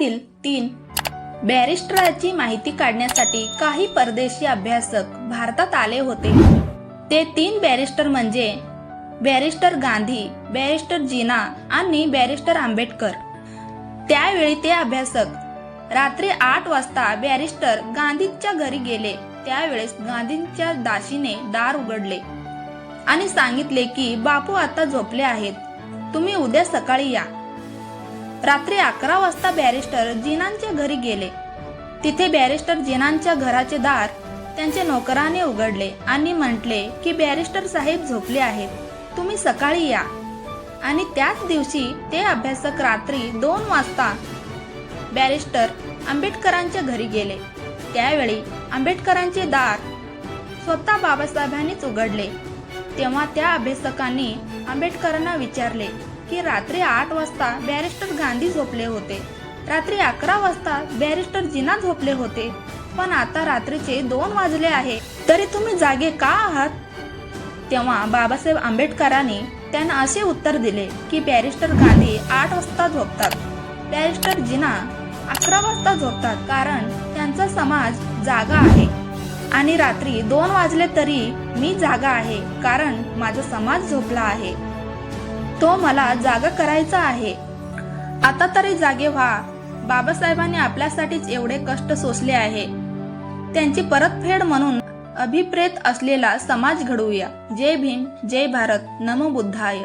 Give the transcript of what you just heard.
देशातील तीन बॅरिस्टराची माहिती काढण्यासाठी काही परदेशी अभ्यासक भारतात आले होते. ते तीन बॅरिस्टर म्हणजे बॅरिस्टर गांधी बॅरिस्टर जीना आणि बॅरिस्टर आंबेडकर. त्यावेळी ते अभ्यासक रात्री आठ वाजता बॅरिस्टर गांधींच्या घरी गेले. त्यावेळेस गांधींच्या दाशीने दार उघडले आणि सांगितले की बापू आता झोपले आहेत. तुम्ही उद्या सकाळी या. रात्री अकरा वाजता बॅरिस्टर जिनांच्या घरी गेले. तिथे बॅरिस्टर जिनांच्या घराचे दार त्यांच्या नोकराने उघडले आणि म्हटले की बॅरिस्टर साहेब झोपले आहेत. तुम्ही सकाळी या. आणि त्याच दिवशी ते अभ्यासक रात्री दोन वाजता बॅरिस्टर आंबेडकरांच्या घरी गेले. त्यावेळी आंबेडकरांचे दार स्वतः बाबासाहेबांनीच उघडले. तेव्हा त्या अभ्यासकांनी आंबेडकरांना विचारले की रात्री आठ वाजता बॅरिस्टर गांधी झोपले होते. रात्री अकरा वाजता बॅरिस्टर जिना झोपले होते. पण आता रात्रीचे दोन वाजले आहे. तरी तुम्ही जागे का आहात? तेव्हा बाबासाहेब आंबेडकरांनी त्यांना असे उत्तर दिले की बॅरिस्टर गांधी आठ वाजता झोपतात. बॅरिस्टर जिना अकरा वाजता झोपतात कारण त्यांचा समाज जागा आहे. आणि रात्री दोन वाजले तरी मी जागा आहे कारण माझा समाज झोपला आहे. तो मला जागा करायचा आहे. आता तरी जागे व्हा. बाबासाहेबांनी आपल्यासाठीच एवढे कष्ट सोसले आहे. त्यांची परतफेड म्हणून अभिप्रेत असलेला समाज घडवूया. जय भीम जय भारत. नमो बुद्धाय.